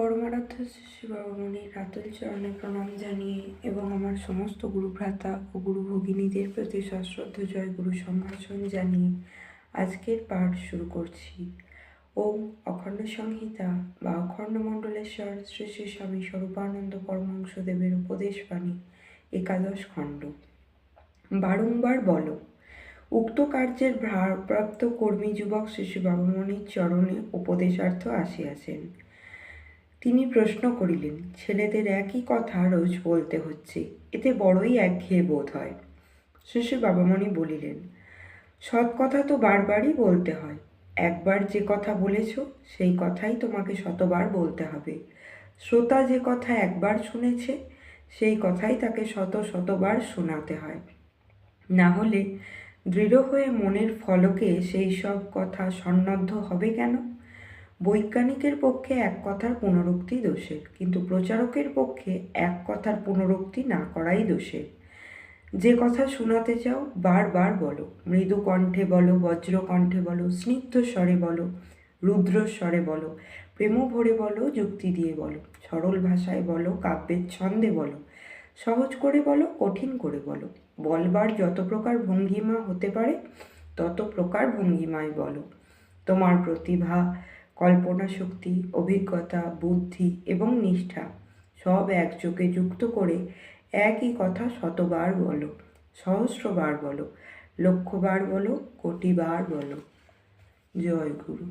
পরমারাধ্য শ্রী বাবামণির রাতুল চরণে প্রণাম জানিয়ে এবং আমার সমস্ত গুরুভ্রাতা ও গুরু ভগিনীদের প্রতি সশ্রদ্ধ জয় গুরু সম্ভাষণ জানিয়ে আজকের পাঠ শুরু করছি। ওম অখণ্ড সংহিতা বা অখণ্ড মণ্ডলেশ্বর শ্রী শ্রী স্বামী স্বরূপানন্দ পরমহংসদেবের উপদেশ বাণী, একাদশ খণ্ড। বারংবার বলো, উক্ত কার্যের ভারপ্রাপ্ত কর্মী যুবক শিশু বাবামণির চরণে উপদেশার্থ আসিয়াছেন। তিনি প্রশ্ন করিলেন, ছেলেদের একই কথা রোজ বলতে হচ্ছে, এতে বড়ই একঘেয়ে বোধ হয়। শিশু বাবামণি বলিলেন, সৎ কথা তো বারবারই বলতে হয়, একবার যে কথা বলেছ, সেই কথাই তোমাকে শতবার বলতে হবে। শ্রোতা যে কথা একবার শুনেছে, সেই কথাই তাকে শত শতবার শোনাতে হয়। না হলে দৃঢ় হয়ে মনের ফলকে সেই সব কথা সন্নদ্ধ হবে কেন? বৈজ্ঞানিকের পক্ষে এক কথার পুনরুক্তি দোষের, কিন্তু প্রচারকের পক্ষে এক কথার পুনরুক্তি না করাই দোষের। যে কথা শোনাতে চাও, বারবার বলো। মৃদু কণ্ঠে বলো, বজ্র কণ্ঠে বলো, স্নিগ্ধ স্বরে বলো, রুদ্র স্বরে বলো, প্রেম ভরে বলো, যুক্তি দিয়ে বলো, সরল ভাষায় বলো, কাব্যের ছন্দে বলো, সহজ করে বলো, কঠিন করে বলো। বলবার যত প্রকার ভঙ্গিমা হতে পারে, তত প্রকার ভঙ্গিমায় বলো। তোমার প্রতিভা কল্পনা শক্তি, অভিজ্ঞতা, বুদ্ধি এবং নিষ্ঠা সব একযোগে যুক্ত করে একই কথা শতবার বলো, সহস্রবার বলো, লক্ষবার বলো, কোটিবার বলো। জয় গুরু।